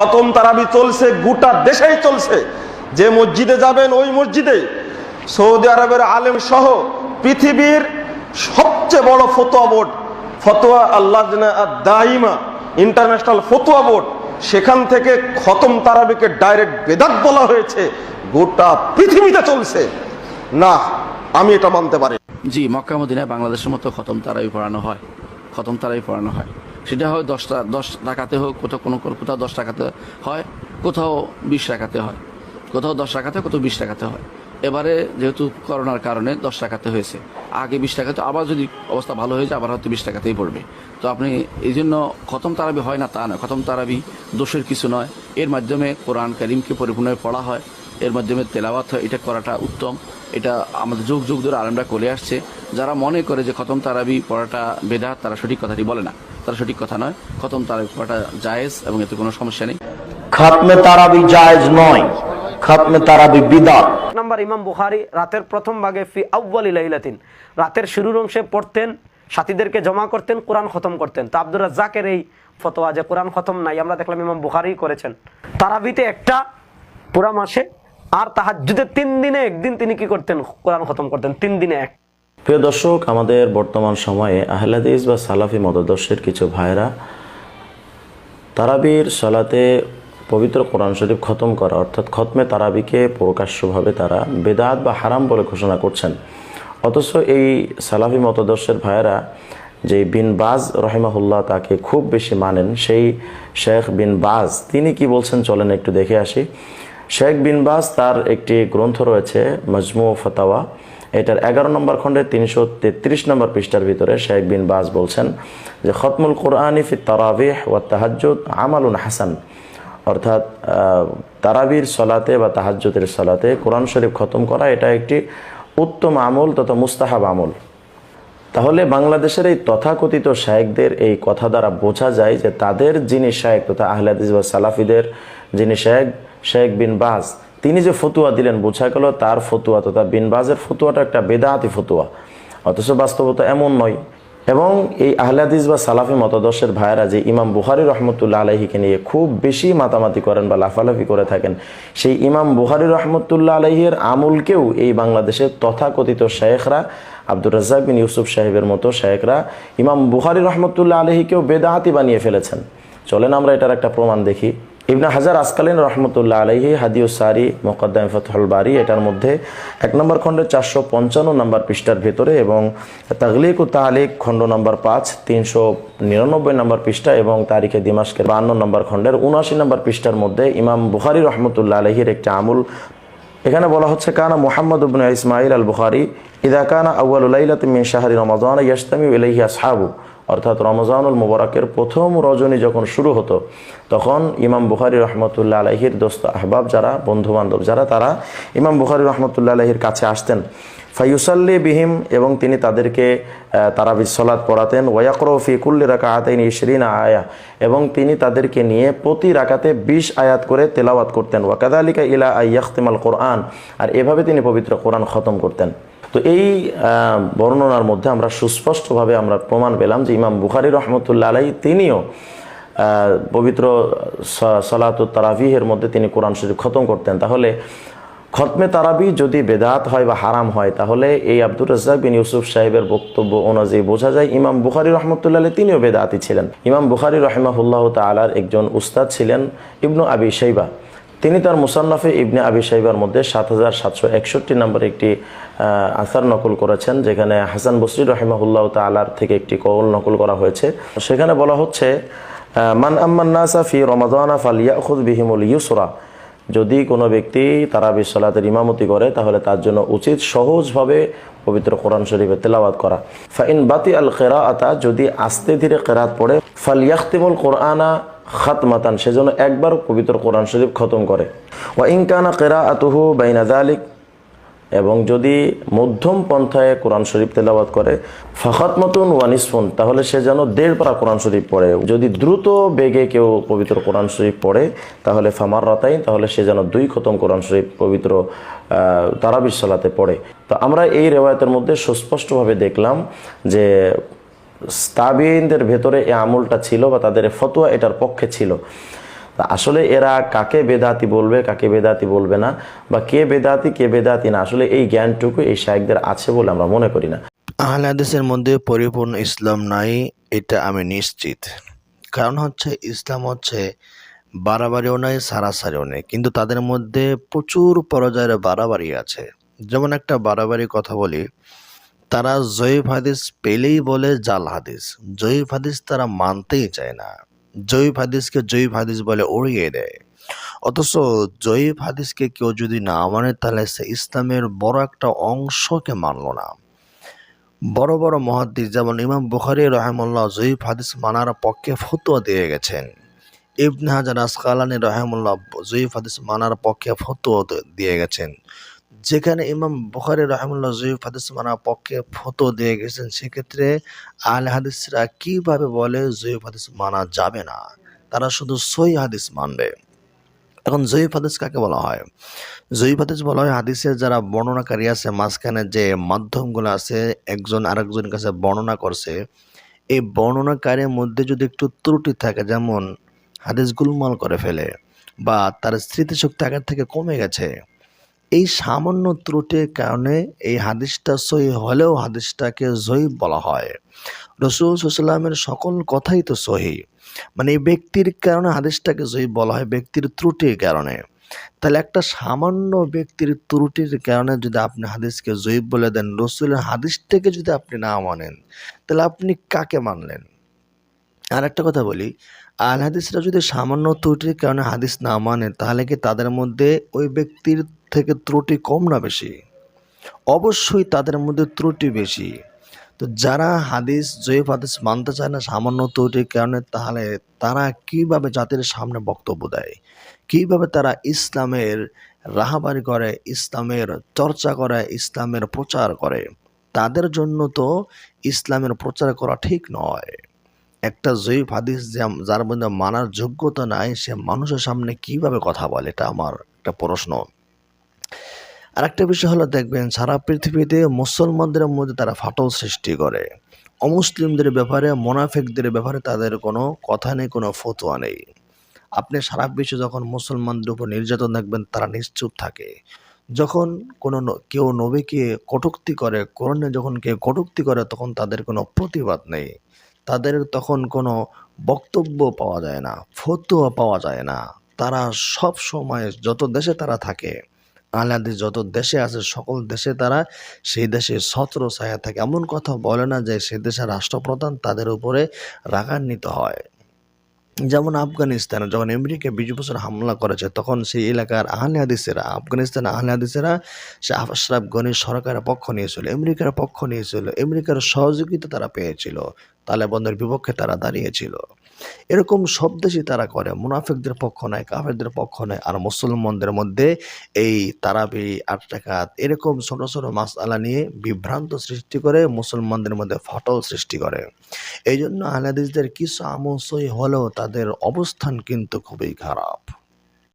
খতম তারাবি চলছে, গোটা দেশেই চলছে। যে মসজিদে যাবেন, ওই মসজিদে সৌদি আরবের আলেম সহ পৃথিবীর সবচেয়ে বড় ফতোয়া বোর্ড, ফতোয়া আল্লাহ দাইমা ইন্টারন্যাশনাল ফতোয়া বোর্ড, সেখান থেকে খতম তারাবিকে ডাইরেক্ট বেদাত বলা হয়েছে, গোটা পৃথিবীতে চলছে। না, আমি এটা মানতে পারি জি, মক্কা, মদিনায় বাংলাদেশের মতো খতম তারাবি পড়ানো হয়, খতম তারাই পড়ানো হয়। সেটা হয় দশটা দশ টাকাতে হোক, কোথাও কোনো, কোথাও দশ টাকাতে হয়, কোথাও বিশ টাকাতে হয়। কোথাও দশ টাকাতে কোথাও বিশ টাকাতে হয়। এবারে যেহেতু করোনার কারণে দশ টাকাতে হয়েছে। আগে বিশ টাকাতে, আবার যদি অবস্থা ভালো হয়ে যায়, আবার হয়তো বিশ টাকাতেই পড়বে। তো আপনি এই জন্য খতম তারাবি হয় না তা নয়। খতম তারাবি দোষের কিছু নয়। এর মাধ্যমে কোরআন করিমকে পরিপূর্ণভাবে পড়া হয়। এর মাধ্যমে তেলাওয়াত হয়। এটা করাটা উত্তম। এটা আমাদের যুগ যুগ ধরে আলেমরা করে আসছে। যারা মনে করে যে খতম তারাবি পড়াটা বেদা তারা সঠিক কথাটি বলে না। তারা সঠিক কথা নয়। খতম তারাবি পড়াটা জায়েজ এবং এতে কোনো সমস্যা নেই। খাতমে তারাবি জায়েজ নয়। খাতমে তারাবি বিদাত। নম্বর ইমাম বুখারি রাতের প্রথম ভাগে ফি আউ্বালি লাইলাতিন। রাতের শুরুর অংশে পড়তেন সাথীদেরকে জমা করতেন কোরআন খতম করতেন। তো আব্দুর রাজ্জাকের এই ফতোয়া যে কোরআন খতম নাই আমরা দেখলাম ইমাম বুখারি করেছেন। তারাবিতে একটা পুরা মাসে আর তাহাজ্জুদের তিন দিনে একদিন তিনি কি করতেন? কোরআন খতম করতেন তিন দিনে এক। প্রিয় দর্শক, আমাদের বর্তমান সময়ে আহলাদিস বা সালাফি মতদর্শের কিছু ভাইরা তারাবির সালাতে পবিত্র কোরআন শরীফ খতম করা, অর্থাৎ খতমে তারাবিকে প্রকাশ্যভাবে তারা বেদাত বা হারাম বলে ঘোষণা করছেন। অথচ এই সালাফি মতদর্শের ভাইয়েরা যে বিন বাজ রহিমাহুল্লাহ তাকে খুব বেশি মানেন, সেই শেখ বিন বাজ, তিনি কি বলছেন চলেন একটু দেখে আসি। শেখ বিন বাজ তার একটি গ্রন্থ রয়েছে মজমু ফতাওয়া। এটার এগারো নম্বর খণ্ডে তিনশো তেত্রিশ নম্বর পৃষ্ঠার ভিতরে শেখ বিন বাজ বলছেন যে, খতমুল কোরআনি ফি তারাবিহ ওয়া তাহাজ্জুদ আমালুন হাসান। অর্থাৎ তারাবির সলাতে বা তাহাজ্জুদের সলাতে কোরআন শরীফ খতম করা এটা একটি উত্তম আমল তথা মুস্তাহাব আমল। তাহলে বাংলাদেশের এই তথাকথিত শায়েকদের এই কথা দ্বারা বোঝা যায় যে, তাদের যিনি শায়েক তথা আহলাদিস বা সালাফিদের যিনি শায়েক শেখ বিন বাজ তিনি যে ফতুয়া দিলেন, বোঝা গেল তার ফতুয়া তথা বিন বাজের ফতুয়াটা একটা বেদাহাতি ফতুয়া। অথচ বাস্তবতা এমন নয়। এবং এই আহলাদিস বা সালাফি মতদর্শের ভাইয়েরা যে ইমাম বুহারি রহমতুল্লাহ আলহিকে নিয়ে খুব বেশি মাতামাতি করেন বা লাফালাফি করে থাকেন, সেই ইমাম বুহারি রহমতুল্লাহ আলহির আমলকেও এই বাংলাদেশের তথাকথিত শেখরা আব্দুর রাজ্জাক বিন ইউসুফ সাহেবের মতো শেখরা ইমাম বুহারি রহমতুল্লাহ আলহিকেও বেদাহাতি বানিয়ে ফেলেছেন। চলেন আমরা এটার একটা প্রমাণ দেখি। ইবনা হাজার আসকালীন রহমতুল্লাহ আলহি হাদিউসারি মোকদ্দাম ফতহুল বারি, এটার মধ্যে এক নম্বর খণ্ডের চারশো পঞ্চান্ন নম্বর পৃষ্ঠার ভেতরে এবং তাগলিক ও তালিক খণ্ড নম্বর পাঁচ, তিনশো নিরানব্বই নম্বর পৃষ্ঠা এবং তারিখে দিমাসকের বান্ন নম্বর খণ্ডের উনআশি নম্বর পৃষ্ঠার মধ্যে ইমাম বুখারি রহমতুল্লাহ আলহির একটি আমুল। এখানে বলা হচ্ছে, কানা মোহাম্মদ উবনে ইসমাইল আল বুখারি ইদা কানা আউ্বাল লাইলাত মিন শাহরি রমাদান ইয়াস্তামি ইলাইহি আসহাবু। অর্থাৎ রমজানুল মুবারকের প্রথম রজনী যখন শুরু হতো, তখন ইমাম বুখারি রহমতুল্লাহ আলহির দোস্ত আহবাব যারা বন্ধু বান্ধব যারা, তারা ইমাম বুখারি রহমতুল্লাহ আলহির কাছে আসতেন। ফাইউসাল্লি বিহিম এবং তিনি তাদেরকে তারা বিশ্বলাদ পড়াতেন। ওয়াকরো ফিকুল্লি রাকা আতাইন ইশরিন আয়া। এবং তিনি তাদেরকে নিয়ে প্রতি রাকাতে বিশ আয়াত করে তেলাওয়াত করতেন। ওয়াকাদা আলিকা ইলা আয়াখতিমাল কোরআন। আর এভাবে তিনি পবিত্র কোরআন খতম করতেন। তো এই বর্ণনার মধ্যে আমরা সুস্পষ্টভাবে আমরা প্রমাণ পেলাম যে ইমাম বুখারি রহমতুল্লা আলাই তিনিও পবিত্র সলাত তারাবিহের মধ্যে তিনি কোরআন শরীফ খতম করতেন। তাহলে খতমে তারাবি যদি বেদাত হয় বা হারাম হয়, তাহলে এই আব্দুর রাজ্জাক বিন ইউসুফ সাহেবের বক্তব্য অনুযায়ী বোঝা যায় ইমাম বুখারি রহমতুল্লাহ তিনিও বেদাতি ছিলেন। ইমাম বুখারি রহমাহুল্লাহ তালার একজন উস্তাদ ছিলেন ইবনু আবি শৈবা তিনি তার মুসান্নাফে ইবনে আবি সাইবার মধ্যে সাত হাজার সাতশো একষট্টি নম্বর একটি আসার নকল করেছেন, যেখানে হাসান বসরি রহিমাহুল্লাহ তালার থেকে একটি কৌল নকল করা হয়েছে। সেখানে বলা হচ্ছে মান আম্মান নাসা ফি রমাদানা ফালিয়া খুদ বিহিমুল ইউসরা। যদি কোনো ব্যক্তি তারা বিশ্বলাতের ইমামতি করে, তাহলে তার জন্য উচিত সহজভাবে পবিত্র কোরআন শরীফে তেলাওয়াত করা। ফাইন বাতি আল কেরা আতা যদি আস্তে ধীরে কেরাত পড়ে, ফালিয়াখতিমুল কোরআনা খাতমাতান, সেজন্য একবার পবিত্র কোরআন শরীফ খতম করে। ওয়া ইনকানা কেরা আতুহু বাইনা দালিক এবং যদি মধ্যম পন্থায় কোরআন শরীফ তেলাওয়াত করে ফাখাত মতন ওয়ানিসফুন তাহলে সে যেন দেড় পারা কোরআন শরীফ পড়ে। যদি দ্রুত বেগে কেউ পবিত্র কোরআন শরীফ পড়ে, তাহলে ফামার রাতাই তাহলে সে যেন দুই খতম কোরআন শরীফ পবিত্র তারাবির সালাতে পড়ে। তো আমরা এই রেওয়ায়তের মধ্যে সুস্পষ্টভাবে দেখলাম যে তাবিনদের ভেতরে এই আমলটা ছিল বা তাদের ফতোয়া এটার পক্ষে ছিল। আসলে এরা কাকে বেদাতি বলবে, কাকে বেদাতি বলবে না, বা কে বেদাতি কে বেদাতি না, আসলে এই জ্ঞানটুকু এই শায়েকদের আছে বলে আমরা মনে করি না। আহলে হাদিসের মধ্যে পরিপূর্ণ ইসলাম নাই, এটা আমি নিশ্চিত। কারণ হচ্ছে ইসলাম হচ্ছে বাড়াবাড়িও নাই, সারাসারিও নেই। কিন্তু তাদের মধ্যে প্রচুর পর্যায়ের বাড়াবাড়ি আছে। যেমন একটা বাড়াবাড়ি কথা বলি তারা জয়ীফ হাদিস পেলেই বলে, জাল হাদিস। জয়ীফ হাদিস তারা মানতেই চায় না। জয়ীফ হাদিসকে জয়ীফ হাদিস বলে উড়িয়ে দেয়। অথচ জয়ীফ হাদিসকে কেউ যদি না মানে তাহলে সে ইসলামের বড় একটা অংশকে মানল না। বড় বড় মহাদ্দিস, যেমন ইমাম বুখারি রহমুল্লাহ জয়ীফ হাদিস মানার পক্ষে ফতুয়া দিয়ে গেছেন। ইবনে হাজার আসকালানি রহমুল্লাহ জয়ীফ হাদিস মানার পক্ষে ফতুয়া দিয়ে গেছেন। যেখানে ইমাম বুখারি রহমুল্লাহ জয়ীফ হাদিস মানার পক্ষে ফতুয়া দিয়ে গেছেন, সেক্ষেত্রে আল হাদিসরা কীভাবে বলে জয়ীফ হাদিস মানা যাবে না? তারা শুধু সই হাদিস মানবে। এখন জয়ীফ হাদিস কাকে বলা হয়? জয়ীফ হাদিস বলা হয় হাদিসের যারা বর্ণনাকারী আছে, মাঝখানে যে মাধ্যমগুলো আছে, একজন আরেকজনের কাছে বর্ণনা করছে, এই বর্ণনাকারীর মধ্যে যদি একটু ত্রুটি থাকে, যেমন হাদিস গুলমাল করে ফেলে বা তার স্মৃতিশক্তি আগের থেকে কমে গেছে এই সামান্য ত্রুটির কারণে এই হাদিসটা সই হলেও হাদিসটাকে জয়ী বলা হয়। রসুল সাল্লামের সকল কথাই তো সহি। মানে এই ব্যক্তির কারণে হাদিসটাকে জয়ী বলা হয়, ব্যক্তির ত্রুটির কারণে। তাহলে একটা সামান্য ব্যক্তির ত্রুটির কারণে যদি আপনি হাদিসকে জয়ীফ বলে দেন, রসুলের হাদিসটাকে যদি আপনি না মানেন, তাহলে আপনি কাকে মানলেন? আর একটা কথা বলি আল হাদিসরা যদি সামান্য ত্রুটির কারণে হাদিস না মানে তাহলে কি তাদের মধ্যে ওই ব্যক্তির থেকে ত্রুটি কম না বেশি? অবশ্যই তাদের মধ্যে ত্রুটি বেশি। তো যারা হাদিস, জয়ীফ হাদিস মানতে চায় না, সামান্য ত্রুটির কারণে তাহলে তারা কীভাবে জাতির সামনে বক্তব্য দেয়? কীভাবে তারা ইসলামের রাহাবারি করে, ইসলামের চর্চা করে, ইসলামের প্রচার করে? তাদের জন্য তো ইসলামের প্রচার করা ঠিক নয়। একটা জয়ীফ হাদিস যার মধ্যে মানার যোগ্যতা নাই, সে মানুষের সামনে কীভাবে কথা বলে? এটা আমার একটা প্রশ্ন। আর একটা বিষয় হলো দেখবেন, সারা পৃথিবীতে মুসলমানদের মধ্যে তারা ফাটল সৃষ্টি করে। অমুসলিমদের ব্যাপারে, মোনাফেকদের ব্যাপারে তাদের কোনো কথা নেই, কোনো ফতোয়া নেই। আপনি সারা বিশ্বে যখন মুসলমানদের উপর নির্যাতন দেখবেন, তারা নিশ্চুপ থাকে। যখন কোনো কেউ নবীকে কটূক্তি করে, কোরআনে যখন কেউ কটুক্তি করে, তখন তাদের কোনো প্রতিবাদ নেই। তাদের তখন কোনো বক্তব্য পাওয়া যায় না, ফতুয়া পাওয়া যায় না। তারা সব সময় যত দেশে তারা থাকে আহলাদিস যত দেশে আছে, সকল দেশে তারা সেই দেশে ছত্র ছায়া থাকে। এমন কথা বলে না যে সে দেশের রাষ্ট্রপ্রধান তাদের উপরে রাগান্বিত হয়। যেমন আফগানিস্তানে যখন আমেরিকা বিশ বছর হামলা করেছে, তখন সেই এলাকার আহলে হাদিসেরা আফগানিস্তান আহলে হাদিসেরা সে আশরাফ গনির সরকারের পক্ষ নিয়েছিল, আমেরিকার পক্ষ নিয়েছিল, আমেরিকার সহযোগিতা তারা পেয়েছিল, তালেবানদের বিপক্ষে তারা দাঁড়িয়েছিল। এরকম সব দেশই তারা করে। মুনাফিকদের পক্ষ নেয়, কাফেরদের পক্ষ নেয়, আর মুসলমানদের মধ্যে এই তারাবি আট টাকাত এরকম ছোটো ছোট মাসালা নিয়ে বিভ্রান্ত সৃষ্টি করে, মুসলমানদের মধ্যে ফটল সৃষ্টি করে। এই জন্য আহলাদিসদের কিছু আমসই হলেও তাদের অবস্থান কিন্তু খুবই খারাপ।